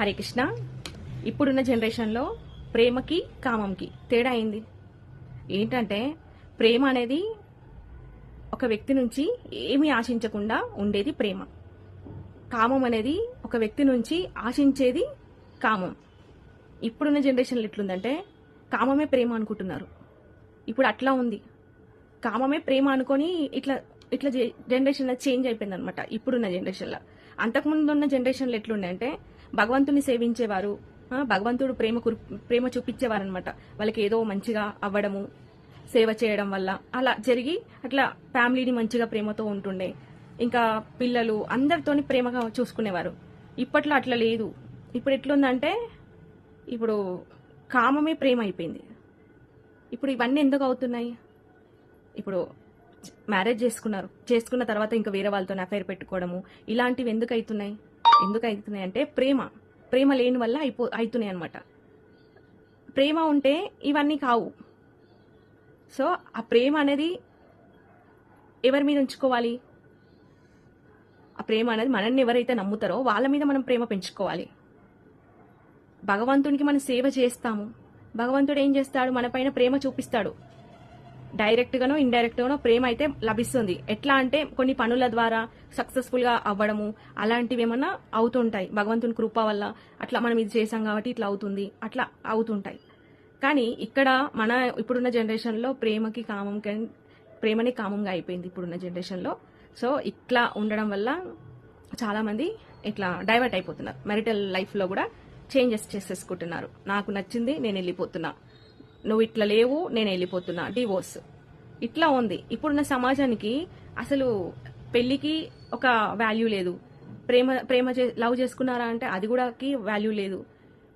హరే కృష్ణ. ఇప్పుడున్న జనరేషన్లో ప్రేమకి కామంకి తేడా అయింది ఏంటంటే ప్రేమ అనేది ఒక వ్యక్తి నుంచి ఏమీ ఆశించకుండా ఉండేది ప్రేమ. కామం అనేది ఒక వ్యక్తి నుంచి ఆశించేది కామం. ఇప్పుడున్న జనరేషన్లో ఎట్లుందంటే కామమే ప్రేమ అనుకుంటున్నారు. ఇప్పుడు అట్లా ఉంది. కామమే ప్రేమ అనుకొని ఇట్లా ఇట్లా జనరేషన్లో చేంజ్ అయిపోయింది అనమాట ఇప్పుడున్న జనరేషన్లో. అంతకుముందు ఉన్న జనరేషన్లో ఎట్లుండే అంటే భగవంతుని సేవించేవారు భగవంతుడు ప్రేమ కురి- ప్రేమ చూపించేవారనమాట వాళ్ళకి ఏదో మంచిగా అవ్వడము సేవ చేయడం వల్ల. అలా జరిగి అట్లా ఫ్యామిలీని మంచిగా ప్రేమతో ఉంటుండే. ఇంకా పిల్లలు అందరితోని ప్రేమగా చూసుకునేవారు. ఇప్పట్లో అట్లా లేదు. ఇప్పుడు ఎట్లుందంటే ఇప్పుడు కామమే ప్రేమ అయిపోయింది. ఇప్పుడు ఇవన్నీ ఎందుకు అవుతున్నాయి? ఇప్పుడు మ్యారేజ్ చేసుకున్నారు. చేసుకున్న తర్వాత ఇంకా వేరే వాళ్ళతో అఫైర్ పెట్టుకోవడము ఇలాంటివి ఎందుకు అవుతున్నాయి? ఎందుకు అవుతున్నాయి అంటే ప్రేమ. ప్రేమ లేని వల్ల అయిపో అవుతున్నాయి అనమాట ప్రేమ ఉంటే ఇవన్నీ కావు. సో ఆ ప్రేమ అనేది ఎవరి మీద ఉంచుకోవాలి? ఆ ప్రేమ అనేది మనల్ని ఎవరైతే నమ్ముతారో వాళ్ళ మీద మనం ప్రేమ పెంచుకోవాలి. భగవంతునికి మనం సేవ చేస్తాము. భగవంతుడు ఏం చేస్తాడు? మన పైన ప్రేమ చూపిస్తాడు. డైరెక్ట్ గానో ఇండైరెక్ట్ గానో ప్రేమ అయితే లభిస్తుంది. ఎట్లా అంటే కొన్ని పనుల ద్వారా సక్సెస్ఫుల్గా అవ్వడము అలాంటివి ఏమన్నా అవుతుంటాయి. భగవంతుని కృప వల్ల అట్లా మనం ఇది చేసాం కాబట్టి ఇట్లా అవుతుంది. అట్లా అవుతుంటాయి. కానీ ఇక్కడ మన ఇప్పుడున్న జనరేషన్లో ప్రేమకి కామం ప్రేమనే కామంగా అయిపోయింది ఇప్పుడున్న జనరేషన్లో. సో ఇట్లా ఉండడం వల్ల చాలా మంది ఇట్లా డైవర్ట్ అయిపోతున్నారు. మెరిటల్ లైఫ్లో కూడా చేంజెస్ చేసేసుకుంటున్నారు. నాకు నచ్చింది నేను వెళ్ళిపోతున్నా. నువ్వు ఇట్లా లేవు నేను వెళ్ళిపోతున్నా. డివోర్స్ ఇట్లా ఉంది. ఇప్పుడున్న సమాజానికి అసలు పెళ్ళికి ఒక వాల్యూ లేదు. ప్రేమ ప్రేమ చే- లవ్ చేసుకున్నారా అంటే అది కూడా వాల్యూ లేదు.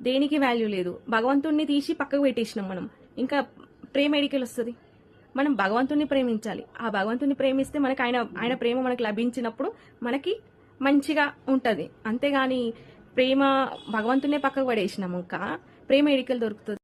దేనికి వాల్యూ లేదు? భగవంతుణ్ణి తీసి పక్కకు పెట్టేసినాం మనం. ఇంకా ప్రేమ ఎడికెళ్ళి వస్తుంది? మనం భగవంతుణ్ణి ప్రేమించాలి. ఆ భగవంతుని ప్రేమిస్తే మనకి ఆయన ఆయన ప్రేమ మనకు లభించినప్పుడు మనకి మంచిగా ఉంటుంది. అంతేగాని ప్రేమ భగవంతునే పక్కకు పడేసినాం ఇంకా ప్రేమ ఎడికలు దొరుకుతుంది.